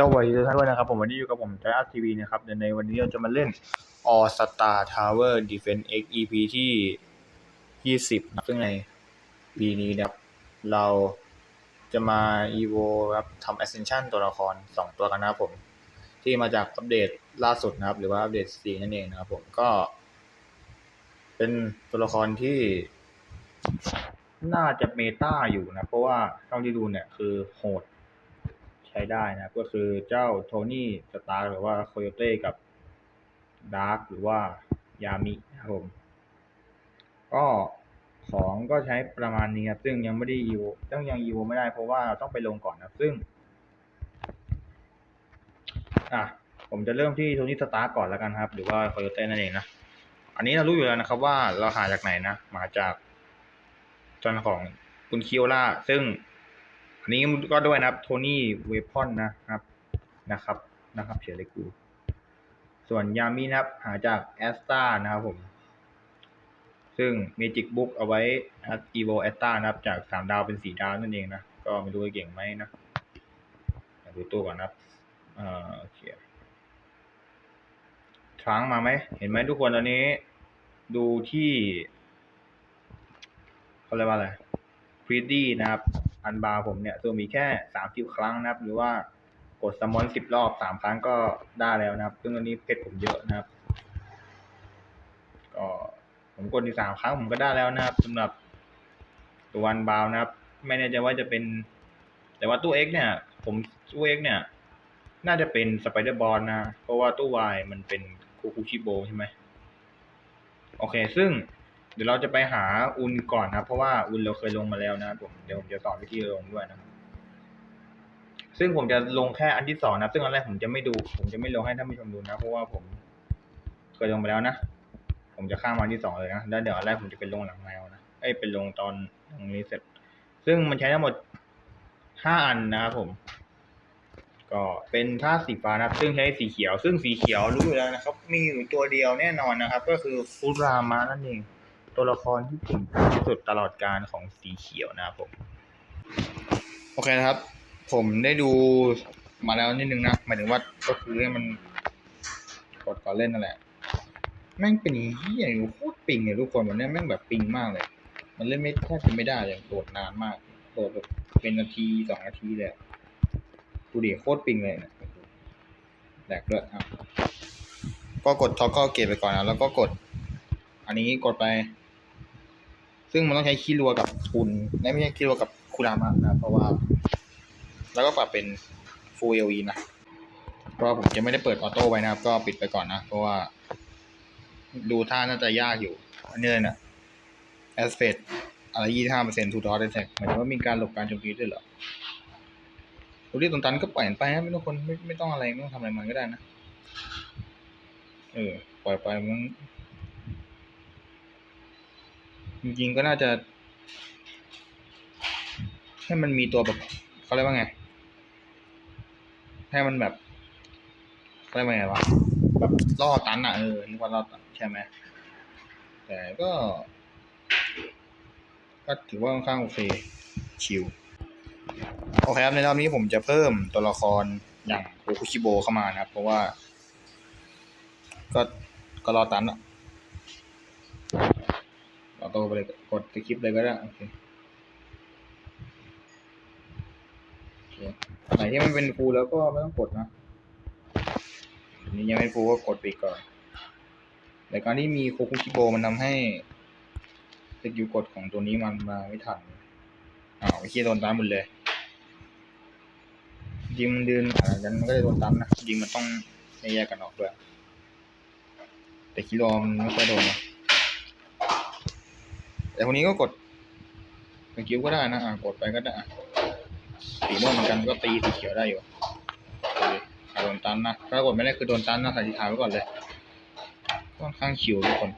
สวัสดีทุกท่านด้วยนะครับผมวันนี้อยู่กับผมไทอัสทีวีนะครับในวันนี้เราจะมาเล่น All Star Tower Defense X EP ที่ 20นะซึ่งในปีนี้นะครับเราจะมา EVO ครับทำ Ascension ตัวละคร 2 ตัวกันนะครับผม ที่มาจากอัปเดตล่าสุดนะครับ หรือว่าอัปเดต 4 นั่นเองนะครับผมก็ เป็นตัวละครที่น่าจะเมตาอยู่นะ เพราะว่าเท่าที่ดูเนี่ยคือโหด ใช้ได้นะครับ ก็คือเจ้าโทนี่สตาร์หรือว่าโคโยเต้กับดาร์กหรือว่ายามิครับผมก็ของก็ใช้ประมาณนี้ครับซึ่งยังไม่ได้อีวต้องยังอีวไม่ได้เพราะว่าต้องไปลงก่อนนะครับซึ่ง อะผมจะเริ่มที่โทนี่สตาร์ก่อนแล้วกันครับ หรือว่าโคโยเต้นั่นเองนะอันนี้เรารู้อยู่แล้วนะครับว่าเราหาจากไหนนะมาจากจนของคุณคิโอล่าซึ่ง นี้ก็ด้วยนะครับโทนี่เวพอนนะครับนะครับนะครับเฉยเลยกูส่วนยามินะครับ หาจากแอสตานะครับผม ซึ่งเมจิกบุ๊กเอาไว้อีโวแอสตานะครับ จากสามดาวเป็นสี่ดาวนั่นเองนะ ก็ไม่รู้ว่าเก่งไหมนะดูตัวก่อนนะครับเอ่อโอเคช้างมาไหม เห็นไหมทุกคนตอนนี้ ดูที่เขาเรียกว่าอะไรพรีดี้นะครับ อันบาร์ผมเนี่ยตัวมีแค่สามสิบครั้งนะครับ หรือว่ากดสมอนสิบรอบสามครั้งก็ได้แล้วนะครับ ซึ่งอันนี้เพชรผมเยอะนะครับ ก็ผมกดอีกสามครั้งผมก็ได้แล้วนะครับสำหรับตัววันบาวนะครับ ไม่แน่ใจว่าจะเป็น แต่ว่าตู้ X เนี่ย ผมตู้ X เนี่ย น่าจะเป็นสไปเดอร์บอลนะ เพราะว่าตู้ Y มันเป็นคูคูชิโบใช่ไหมโอเค ซึ่ง ดี๋ยวเราจะไปหาอุนก่อนนะ เพราะว่าอุนเราเคยลงมาแล้วนะผมเดี๋ยวผมจะสอนวิธีลงด้วยนะซึ่งผมจะลงแค่อันที่สองนะซึ่งอันแรกผมจะไม่ดู ผมจะไม่ลงให้ท่านผู้ชมดูนะ เพราะว่าผมเคยลงไปแล้วนะ ผมจะข้ามมาอันที่สองเลยนะ แล้วเดี๋ยวอันแรกผมจะเป็นลงหลังแมวนะเอ้เป็นลงตอนตรงนี้เสร็จ ซึ่งมันใช้ทั้งหมดห้าอันนะครับผม ก็เป็นท่าสีฟ้านะ ซึ่งใช้สีเขียว ซึ่งสีเขียวรู้อยู่แล้วนะครับ มีอยู่ตัวเดียวแน่นอนนะครับ ก็คือฟุรามะนั่นเอง ตัวละครที่เก่งที่สุดตลอดการของสีเขียวนะครับผม โอเคนะครับ ผมได้ดูมาแล้วนิดนึงนะหมายถึงว่าก็คือให้มันกดก่อนเล่นนั่นแหละ แม่งเป็นเฮียอยู่โคตรปิงเลยทุกคนวันนี้แม่งแบบปิงมากเลย มันเล่นไม่แทบจะไม่ได้เลยโดดนานมากโดดแบบเป็นนาทีสองนาทีเลยดูดิโคตรปิงเลยนะแหลกด้วยครับก็กดท็อกก็เกตไปก่อนนะแล้วก็กด อันนี้กดไป ซึ่งมันต้องใช้คีรัวกับคุณไม่ใช่คีรัวกับคุรามะนะเพราะว่า แล้วก็ปรับเป็น Full LE นะเพราะผมจะไม่ได้เปิดออโต้ไว้นะครับ ก็ปิดไปก่อนนะ เพราะว่า ดูท่าน่าจะยากอยู่อันนี้เลยนะ aspect อะไรยี่ห้าเปอร์เซ็นต์ทูดอทแท็กหมายถึงว่ามีการหลบการโจมตีด้วยเหรอดูที่ตรงตันก็ปล่อยไปนะไม่ต้องคนไม่ไม่ต้องอะไรไม่ต้องทำอะไรมันก็ได้นะ เออ ปล่อยไปมัน จริงๆก็น่าจะ ให้มันมีตัวแบบเขาเรียกว่าไง ให้มันแบบเขาเรียกว่าไงวะแบบล่อตันอะเออนึกว่าล่อตันใช่ไหมแต่ก็ ก็ถือว่าค่อนข้างโอเคชิลโอเคครับในรอบนี้ผมจะเพิ่มตัวละครอย่างโอคุชิโบเข้ามานะครับ เพราะว่า ก็ก็รอตันอะ โต้ไปเลยกดสคริปเลยก็ได้โอเคไหนที่มันเป็นฟูแล้วก็ไม่ต้องกดนะอันนี้ยังไม่ฟูก็กดไปก่อนแต่การที่มีโคคุชิโบมันทำให้สกิลกดของตัวนี้มันมาไม่ทันอ้าวไอ้เคียโดนตันหมดเลยจริงมันเดินหากันมันก็จะโดนตันนะจริงมันต้องแยกกันออกด้วยแต่คิโลมันไม่ค่อยโดนนะ แต่คนนี้ก็กดสกิลก็ได้นะอะกดไปก็ได้อะสีม่วงเหมือนกันก็ตีสีเขียวได้อยู่โอเคอะโดนตันนะถ้ากดไม่ได้คือโดนตันนะใส่สีขาวไว้ก่อนเลยค่อนข้างชิวทุกคน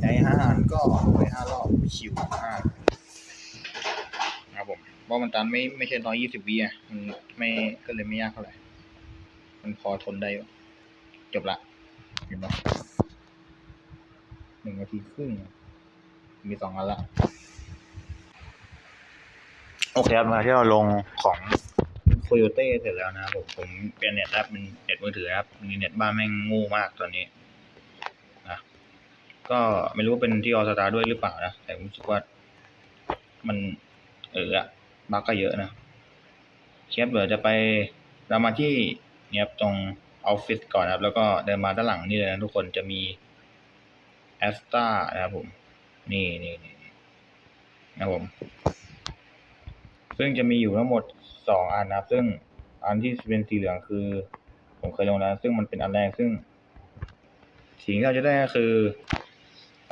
ใช้ห้าอันก็ไปห้ารอบชิวห้าครับผมเพราะมันตันไม่ไม่ใช่ร้อยยี่สิบวิอะมันไม่ก็เลยไม่ยากเท่าไหร่ มันพอทนได้อยู่จบละเห็นปะหนึ่งนาทีครึ่ง มีสองอันละโอเคครับมาที่เราลงของโคโยเต้เสร็จแล้วนะครับผมผมเปลี่ยนเน็ตแล้วเป็นเน็ตมือถือนะครับมีเน็ตบ้านแม่งงูมากตอนนี้นะก็ไม่รู้ว่าเป็นที่ออสตาด้วยหรือเปล่านะ แต่ผมรู้สึกว่า มันเอออะบั๊กก็เยอะนะเชฟเดี๋ยวจะไปเรามาที่เนี่ยครับตรงออฟฟิศก่อนนะครับ แล้วก็เดินมาด้านหลังนี่เลยนะทุกคนจะมีแอสตานะครับผม นี่นี่นี่นะครับผมซึ่งจะมีอยู่ทั้งหมดสองอันนะครับซึ่งอันที่เป็นสีเหลืองคือ ผมเคยลงแล้ว ซึ่งมันเป็นอันแรกซึ่งสิ่งที่เราจะได้ก็คือ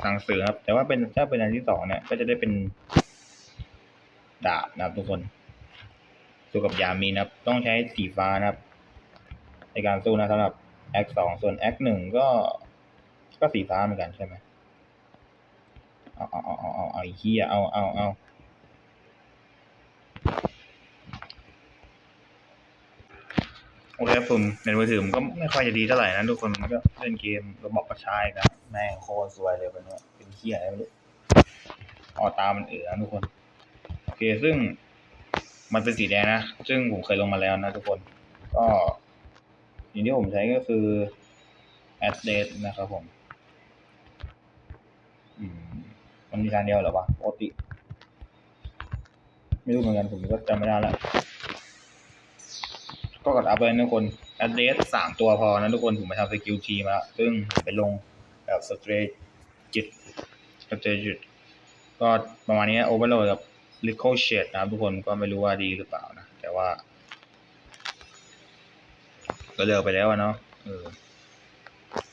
หนังสือครับ แต่ว่าเป็นถ้าเป็นอันที่สองเนี่ย ก็จะได้เป็นดาบนะครับทุกคนสู้กับยามีนะครับ ต้องใช้สีฟ้านะครับ ในการสู้นะสำหรับแอคสองส่วนแอคหนึ่งก็ก็สีฟ้าเหมือนกันใช่ไหม เอาเอาเอาเอาเอาเอาไอ้เหี้ยเอาเอาเอาโอเคครับผมในมือถือผมก็ไม่ค่อยจะดีเท่าไหร่นะทุกคนมันก็เล่นเกมระบอกกระชายนะแม่งโคตรสวยเลยเป็นว่าเป็นเหี้ยอะไรไม่รู้ออตามันเอือนะทุกคน โอเคซึ่งมันเป็นสีแดงนะ ซึ่งผมเคยลงมาแล้วนะทุกคน ก็สิ่งที่ผมใช้ก็คือ address นะครับผม อืม มันมีการเดียวเหรอวะปกติไม่รู้เหมือนกันผมก็จำไม่ได้แล้วก็กดอัพเลยนะทุกคน address สามตัวพอนะทุกคนผมไปทำสกิลทีมาซึ่งไปลงแบบสเตรจิตสเตรจิตก็ประมาณนี้ overload กับ liquid shade นะทุกคนก็ไม่รู้ว่าดีหรือเปล่านะ แต่ว่า ก็เลิกไปแล้วอะเนาะ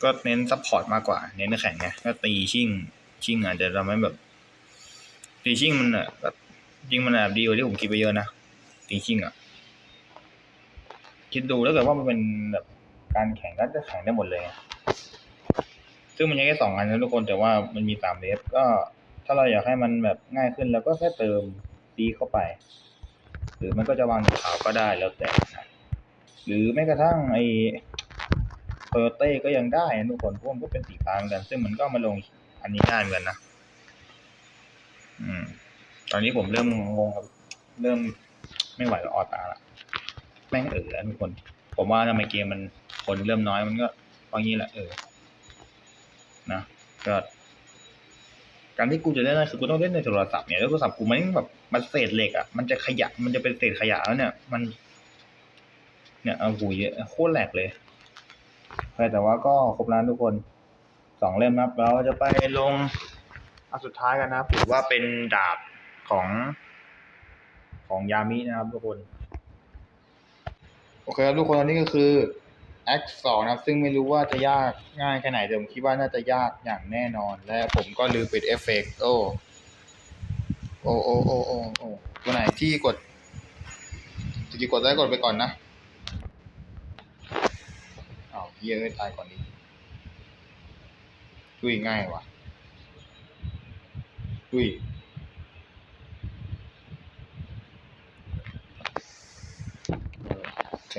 ก็เน้นซัพพอร์ตมากกว่า เน้นแข่งไงก็ตีชิ่ง ชิ่งอาจจะทำให้แบบตีชิ่งมันอะแบบจริงมันแบบดีกว่าที่ผมคิดไปเยอะนะตีชิ่งอะคิดดูแล้วเกิดว่ามันเป็นแบบการแข่งก็จะแข่งได้หมดเลย ซึ่งมันยังแค่สองอันนะทุกคนแต่ว่ามันมีสามเวฟก็ถ้าเราอยากให้มันแบบง่ายขึ้นเราก็แค่เติมตีเข้าไป หรือมันก็จะวางขาวก็ได้แล้วแต่ หรือแม้กระทั่งไอโตโยเต้ก็ยังได้นะทุกคนเพราะมันก็เป็นสีฟ้าเหมือนกัน ซึ่งมันก็มาลง อันนี้ได้เหมือนกันนะอืม ตอนนี้ผมเริ่มงงครับเริ่มไม่ไหวกับออตาละแม่งเออแล้วทุกคน ผมว่าทำไมเกมมันคนเริ่มน้อยมันก็เพรางี้แหละเออนะก็การที่กูจะเล่นได้คือกูต้องเล่นในโทรศัพท์เนี่ยแล้วโทรศัพท์กูมันแบบมันเศษเหล็กอะมันจะขยะมันจะเป็นเศษขยะแล้วเนี่ย มัน เนี่ยเอาหูเยอะโคตรแหลกเลยแต่ว่าก็ครบแล้วทุกคน สองเล่มนะครับเราจะไปลงอันสุดท้ายกันนะครับถือว่าเป็นดาบของของยามินะครับทุกคน โอเคครับทุกคนอันนี้ก็คือ X สองนะครับ ซึ่งไม่รู้ว่าจะยากง่ายแค่ไหนแต่ผมคิดว่าน่าจะยากอย่างแน่นอน และผมก็ลืมปิดเอฟเฟกต์โอ้โอ้โอ้โอ้โอ้โอ้ตัวไหนที่กดจะกดได้กดไปก่อนนะอ้าวเหี้ยอะตายก่อนดิ ดุยง่ายว่ะดุยโอเค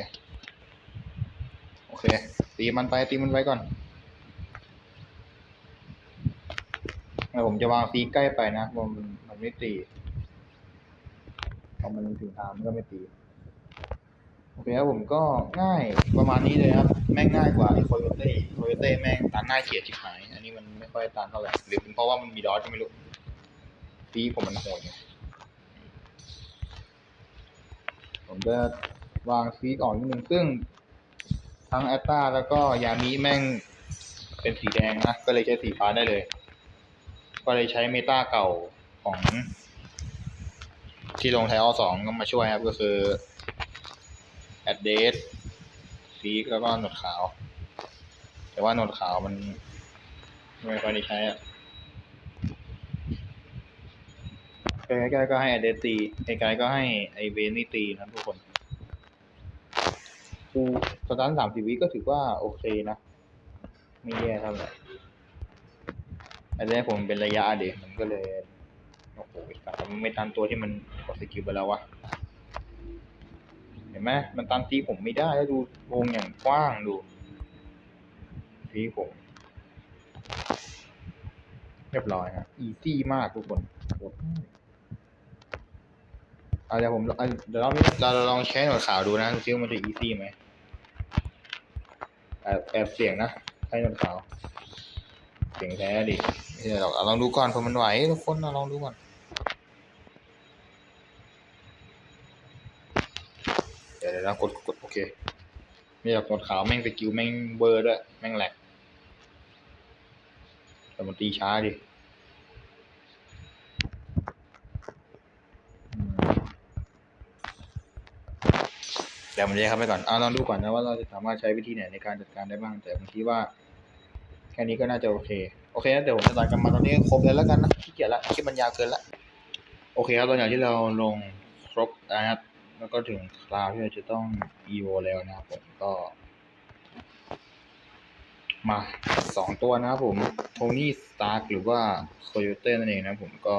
โอเค ตีมันไป ตีมันไว้ก่อนแล้วผมจะวางตีใกล้ไปนะเพราะมันมันไม่ตีพอมันถึงทางมันก็ไม่ตี โอเคครับผมก็ง่ายประมาณนี้เลยครับ แม่งง่ายกว่าไอ้โคโยเต้โคโยเต้แม่งตานหน้าเขียดชิบหาย อันนี้มันไม่ค่อยตานเท่าไหร่หรือเป็นเพราะว่ามันมีดอทก็ไม่รู้ตีผมมันโหดผมจะวางซีก่อนนิดนึงซึ่งทั้งแอตตาแล้วก็ยามิแม่งเป็นสีแดงนะ ก็เลยใช้สีฟ้าได้เลย ก็เลยใช้เมตาเก่าของ ที่ลงไทออสองก็มาช่วยครับก็คือ ดเดสซีกแล้วก็หนวดขาว แต่ว่าหนวดขาวมัน ไม่ค่อยได้ใช้อะไกลๆก็ให้อเดสตีไกลๆก็ให้ไอเวนนี่ตีนะทุกคนคือสตาร์ทสามสิบวิก็ถือว่าโอเคนะไม่แย่เท่าไหร่อันแรกผมเป็นระยะเด็กมันก็เลย โอ้โหแต่มันไม่ตามตัวที่มันกดสกิลไปแล้ววะ เห็นไหมมันตามตีผมไม่ได้แล้วดูวงอย่างกว้างดูตีผมเรียบร้อยฮะอีซี่มากทุกคนกดอะเดี๋ยวผมอะเดี๋ยวเราเราลองใช้หนวดขาวดูนะซิว่ามันจะอีซี่ไหมแอบแอบเสียงนะใช้หนวดขาว เสียงแท้ดิไม่ใช่หรอกอะลองดูก่อนเผื่อมันไหวทุกคนอะลองดูก่อน เดี๋ยวเดี๋ยวนะกดกดโอเคม่อยากกดขาวแม่งสกิลแม่งเบอร์ด้วยแม่งแหลกแต่มันตีช้าดิอืมเดี๋ยวมันจะเข้าไปก่อนเอาลองดูก่อนนะว่าเราจะสามารถใช้วิธีไหนในการจัดการได้บ้าง แต่ผมคิดว่า แค่นี้ก็น่าจะโอเค โอเคนะเดี๋ยวผมจะตัดกันมาตอนนี้ครบเลยแล้วกันนะขี้เกียจละคลิปมันยาวเกินละ โอเคครับตอนอย่างที่เราลงครบนะครับ แล้วก็ถึงคราวที่เราจะต้อง EVO แล้วนะครับผมก็ มาสองตัวนะครับผมโทนี่สตาร์หรือว่าโคโยเต้นั่นเองนะผมก็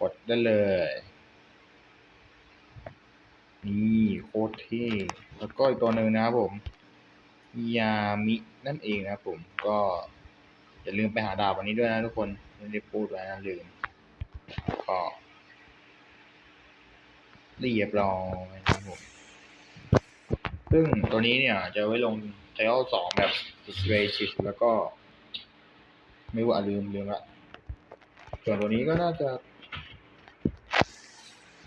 กดได้เลย นี่โคตรเท่แล้วก็อีกตัวหนึ่งนะครับผมยามินั่นเองนะครับผมก็อย่าลืมไปหาดาบวันนี้ด้วยนะทุกคนไม่ได้พูดไว้นะลืมก็ เรียบร้อยนะครับผมซึ่งตัวนี้เนี่ย จะไว้ลงไทลสองแบบสเ a ชิสแล้วก็ ไม่ว่าลืมลืมละส่วนตัวนี้ก็น่าจะ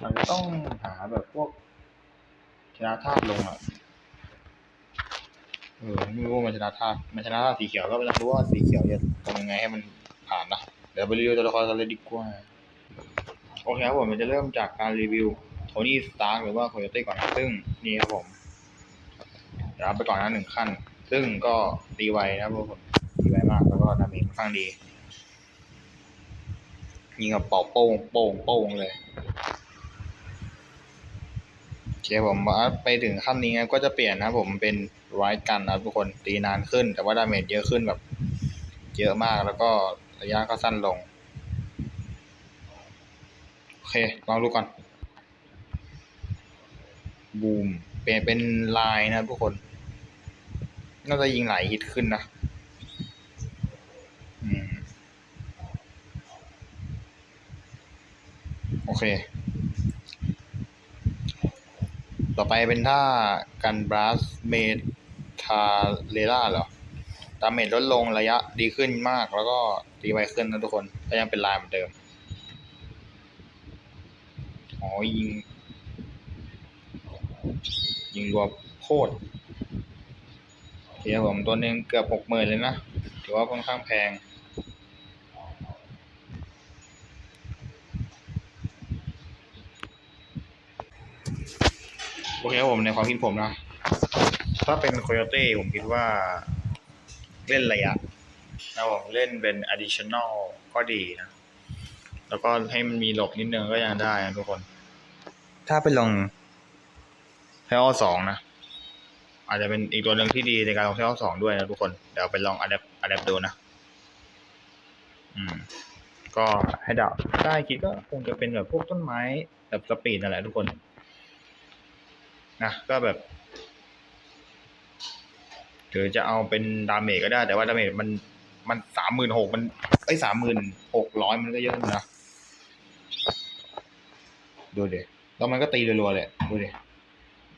มันจะต้องหาแบบพวกชนะธาตุลงอะเออไม่รู้ว่ามันชนะธาตุมันชนะธาตุสีเขียวก็ไม่ต้องรู้ว่าสีเขียวจะทำยังไงให้มันผ่านนะเดี๋ยวไปรีวิวตัวละครกันเลยดีกว่า โอเคครับผมมันจะเริ่มจากการรีวิว โทนี่สตาร์หรือว่าโคโยตี้ก่อนนะซึ่งนี่ครับผมเรับไปก่อนนะหนึ่งขั้น ซึ่งก็ตีไวนะครับทุกคนตีไวมากแล้วก็ดาเมจค่อนข้างดียิงกับเป่าโป้งโป้งโป้งเลยโอเคผมมาไปถึงขั้นนี้ก็จะเปลี่ยนนะผมเป็นไรกันนะทุกคนตีนานขึ้น แต่ว่าดาเมจเยอะขึ้นแบบ เยอะมากแล้วก็ระยะก็สั้นลง โอเคลองดูก่อน บูมเปลี่ยนเป็นลายนะทุกคน น่าจะยิงหลายฮิตขึ้นนะอโอเค ต่อไปเป็นท่ากันบรัสเมทาเลล่าเหรอดามเมจลดลงระยะดีขึ้นมากแล้วก็ตีไวขึ้นนะทุกคนก็ยังเป็นลายเหมือนเดิม อ๋อยิง ยิงรวมโคตรเดี๋ยวผมตัวหนึ่งเกือบหกหมื่นเลยนะ ถือว่าค่อนข้างแพง โอเคครับผมในความคิดผมนะ ถ้าเป็นโคโยเต้ผมคิดว่าเล่นระยะนะผมเล่นเป็น additional ก็ดีนะ แล้วก็ให้มันมีหลบนิดนึงก็ยังได้นะทุกคน ถ้าไปลง ทลสองนะ อาจจะเป็นอีกตัวหนึ่งที่ดีในการลองเทลสองด้วยนะทุกคน เดี๋ยวไปลองอัดอัดดูนะ อืม ก็ให้ดาวได้คิดก็คงจะเป็นแบบพวกต้นไม้แบบสปีดนั่นแหละทุกคน นะ ก็แบบหรือจะเอาเป็นดาเมจก็ได้ แต่ว่าดาเมจมันมันสามหมื่นหกมันไอ้สามหมื่นหกร้อยมันก็เยอะนะ ดูเด็แล้วมันก็ตีรัวๆเลยดูเด็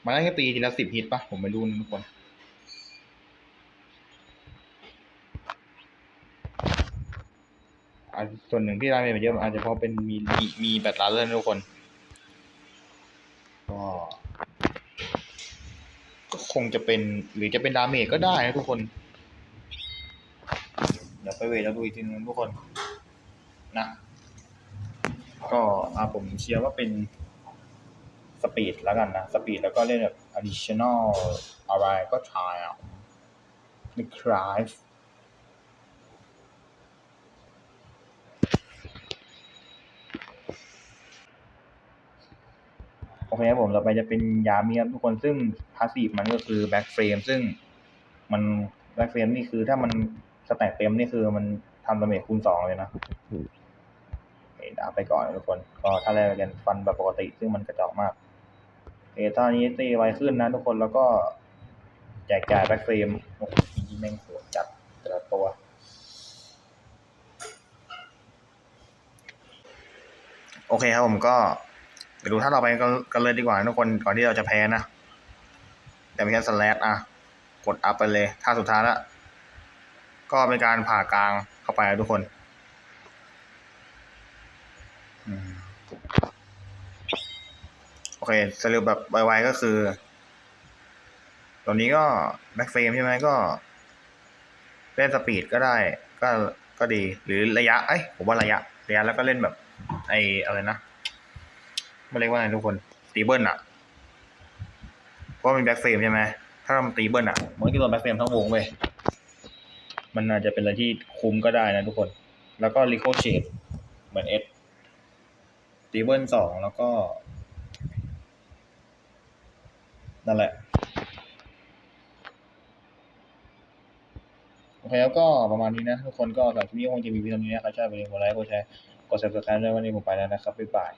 มันได้แค่ตีทีละสิบฮิตปะผมไม่รู้นะทุกคนอาจส่วนหนึ่งที่ดาเมจมันเยอะอาจจะเพราะเป็นมีมีมีแบตลาเลอร์ทุกคน ก็ก็คงจะเป็นหรือจะเป็นดาเมจก็ได้นะทุกคน เดี๋ยวไปเวทแล้วดูอีกทีนึงทุกคน นะ ก็อาผมเชียร์ว่าเป็น ปีดแล้วกันนะ สปีดแล้วก็เล่นแบบ additional อะไรก็ทายอะไม่คลายโอเคครับผมต่อไปจะเป็นยามีครับทุกคนซึ่งพาสซีฟมันก็คือแบ็กเฟรมซึ่งมันแบ็กเฟรมนี่คือถ้ามันสแต็กเต็มนี่คือมันทำดาเมจคูณสองเลยนะเอดาไปก่อนนะทุกคน ก็ถ้าแรกเรียนฟันแบบปกติซึ่งมันกระจอกมาก เอตอนนี้ตีไวขึ้นนะทุกคนแล้วก็แจกจ่ายแบ็กเฟรมโอ้โหยิงแม่งโหดจัดแต่ละตัว โอเคครับผมก็เดี๋ยวดูท่าต่อไปกันเลยดีกว่าทุกคนก่อนที่เราจะแพ้นะแต่ไม่ใช่สแลดอะ กดอัพไปเลยท่าสุดท้ายละก็เป็นการผ่ากลางเข้าไปนะทุกคนอืมโอเคสรุปแบบไวๆก็คือ ตอนนี้ก็แบ็กเฟรมใช่ไหมก็ เล่นสปีดก็ได้ ก็ก็ดี หรือระยะ เอ้ยผมว่าระยะ ระยะแล้วก็เล่นแบบ ไออะไรนะไม่เรียกว่าไงทุกคน ตีเบิลอะเพราะมันแบ็กเฟรมใช่ไหมถ้ามันตีเบิลอะมันก็โดนแบ็กเฟรมทั้งวงเว้ยมันอาจจะเป็นอะไรที่คุ้มก็ได้นะทุกคน แล้วก็รีโคเชตเหมือนเอสตีเบิลสองแล้วก็ นั่นแหละ โอเคแล้วก็ประมาณนี้นะ ทุกคนก็สำหรับคลิปนี้คงจะมีเพียงเท่านี้นะใครชอบอย่าลืมกดไลค์กดแชร์กด subscribe ด้วยวันนี้ผมไปแล้วนะครับบ๊ายบาย